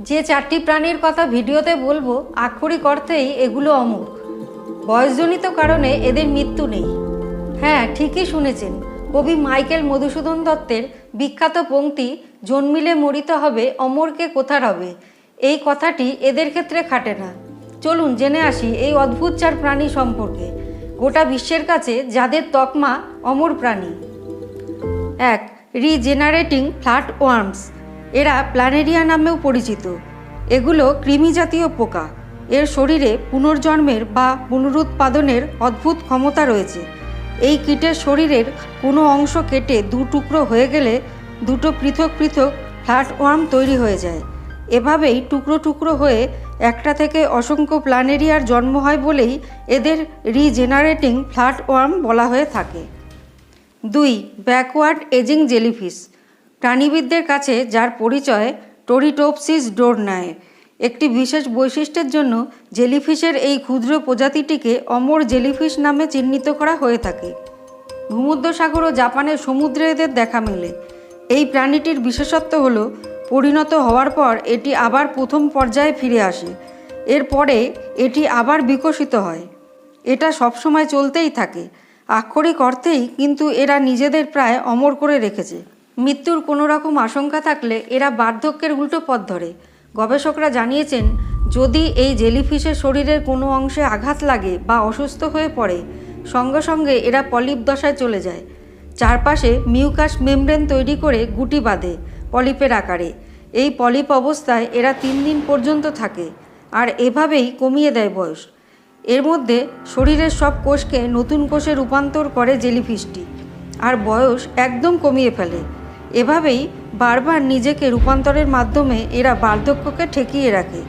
যে চারটি প্রাণীর কথা ভিডিওতে বলব, আক্ষরিক অর্থেই এগুলো অমর বয়সজনিত কারণে এদের মৃত্যু নেই। হ্যাঁ ঠিকই শুনেছেন। কবি মাইকেল মধুসূদন দত্তের বিখ্যাত পংক্তি জন্মিলে মরিতে হবে, অমরকে কোথার হবে? এই কথাটি এদের ক্ষেত্রে খাটে না। চলুন জেনে আসি এই অদ্ভুত চার প্রাণী সম্পর্কে। গোটা বিশ্বের কাছে যাদের তকমা অমর প্রাণী। এক, রিজেনারেটিং ফ্ল্যাট ওয়ার্মস। এরা প্ল্যানেরিয়া নামেও পরিচিত। এগুলো কৃমি জাতীয় পোকা। এর শরীরে পুনর্জন্মের বা পুনরুৎপাদনের অদ্ভুত ক্ষমতা রয়েছে। এই কীটের শরীরের কোনো অংশ কেটে দু টুকরো হয়ে গেলে দুটো পৃথক পৃথক ফ্ল্যাট ওয়ার্ম তৈরি হয়ে যায়। এভাবেই টুকরো টুকরো হয়ে একটা থেকে অসংখ্য প্ল্যানেরিয়ার জন্ম হয় বলেই এদের রিজেনারেটিং ফ্ল্যাট ওয়ার্ম বলা হয়ে থাকে। দুই, ব্যাকওয়ার্ড এজিং জেলিফিশ। প্রাণীবিদদের কাছে, যার পরিচয় টোরিটোপসিস ডোরনায় একটি বিশেষ বৈশিষ্ট্যের জন্য জেলিফিশের এই ক্ষুদ্র প্রজাতিটিকে অমর জেলিফিশ নামে চিহ্নিত করা হয়ে থাকে। ভূমধ্যসাগর ও জাপানের সমুদ্রে এদের দেখা মেলে। এই প্রাণীটির বিশেষত্ব হল, পরিণত হওয়ার পর এটি আবার প্রথম পর্যায়ে ফিরে আসে। এরপরে এটি আবার বিকশিত হয়। এটা সবসময় চলতেই থাকে। আক্ষরিক অর্থেই কিন্তু এরা নিজেদের প্রায় অমর করে রেখেছে। মৃত্যুর কোনো রকম আশঙ্কা থাকলে এরা বার্ধক্যের উল্টো পথ ধরে। গবেষকরা জানিয়েছেন, যদি এই জেলিফিশের শরীরের কোনো অংশে আঘাত লাগে বা অসুস্থ হয়ে পড়ে, সঙ্গে সঙ্গে এরা পলিপ দশায় চলে যায়। চারপাশে মিউকাস মেমব্রেন তৈরি করে গুটি বাঁধে পলিপের আকারে। এই পলিপ অবস্থায় এরা তিন দিন পর্যন্ত থাকে আর এভাবেই কমিয়ে দেয় বয়স। এর মধ্যে শরীরের সব কোষকে নতুন কোষে রূপান্তর করে জেলিফিশটি। আর বয়স একদম কমিয়ে ফেলে। এভাবেই বারবার নিজেকে রূপান্তরের মাধ্যমে এরা বার্ধক্যকে ঠেকিয়ে রাখে।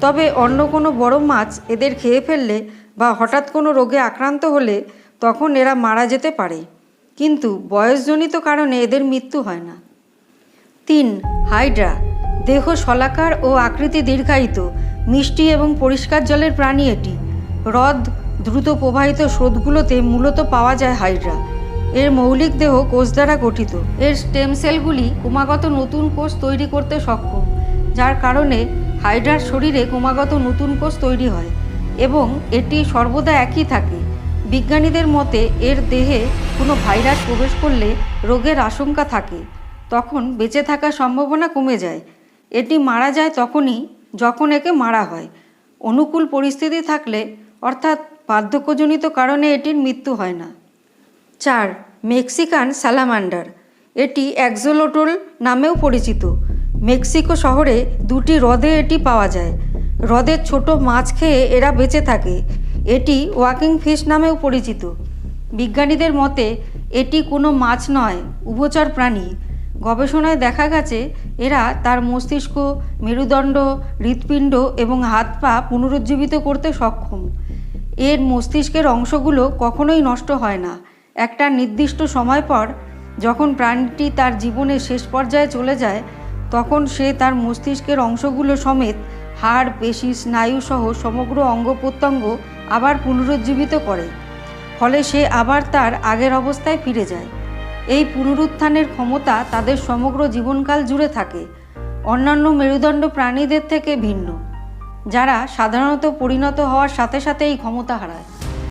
তবে অন্য কোনো বড় মাছ এদের খেয়ে ফেললে বা হঠাৎ কোনো রোগে আক্রান্ত হলে তখন এরা মারা যেতে পারে। কিন্তু বয়সজনিত কারণে এদের মৃত্যু হয় না। তিন, হাইড্রা, দেহ শলাকার ও আকৃতি দীর্ঘায়িত, মিষ্টি এবং পরিষ্কার জলের প্রাণী এটি। হ্রদ দ্রুত প্রবাহিত স্রোতগুলোতে মূলত পাওয়া যায় হাইড্রা। এর মৌলিক দেহ কোষ দ্বারা গঠিত। এর স্টেম সেলগুলি ক্রমাগত নতুন কোষ তৈরি করতে সক্ষম, যার কারণে হাইড্রার শরীরে ক্রমাগত নতুন কোষ তৈরি হয় এবং এটি সর্বদা একই থাকে। বিজ্ঞানীদের মতে, এর দেহে কোনো ভাইরাস প্রবেশ করলে রোগের আশঙ্কা থাকে, তখন বেঁচে থাকার সম্ভাবনা কমে যায়। এটি মারা যায় তখনই যখন একে মারা হয়। অনুকূল পরিস্থিতি থাকলে, অর্থাৎ বার্ধক্যজনিত কারণে এটির মৃত্যু হয় না। চার, মেক্সিকান স্যালামান্ডার এটি অ্যাক্সোলোটোল নামেও পরিচিত। মেক্সিকো শহরে দুটি হ্রদে এটি পাওয়া যায়। হ্রদের ছোট মাছ খেয়ে এরা বেঁচে থাকে। এটি ওয়াকিং ফিশ নামেও পরিচিত। বিজ্ঞানীদের মতে, এটি কোনো মাছ নয়, উভচর প্রাণী। গবেষণায় দেখা গেছে, এরা তার মস্তিষ্ক, মেরুদণ্ড, হৃৎপিণ্ড এবং হাত পা পুনরুজ্জীবিত করতে সক্ষম। এর মস্তিষ্কের অংশগুলো কখনোই নষ্ট হয় না। একটা নির্দিষ্ট সময় পর যখন প্রাণীটি তার জীবনের শেষ পর্যায়ে চলে যায়, তখন সে তার মস্তিষ্কের অংশগুলো সমেত হাড়, পেশি, স্নায়ু সহ সমগ্র অঙ্গ প্রত্যঙ্গ আবার পুনরুজ্জীবিত করে। ফলে সে আবার তার আগের অবস্থায় ফিরে যায়। এই পুনরুত্থানের ক্ষমতা তাদের সমগ্র জীবনকাল জুড়ে থাকে। অন্যান্য মেরুদণ্ড প্রাণীদের থেকে ভিন্ন, যারা সাধারণত পরিণত হওয়ার সাথে সাথে এই ক্ষমতা হারায়।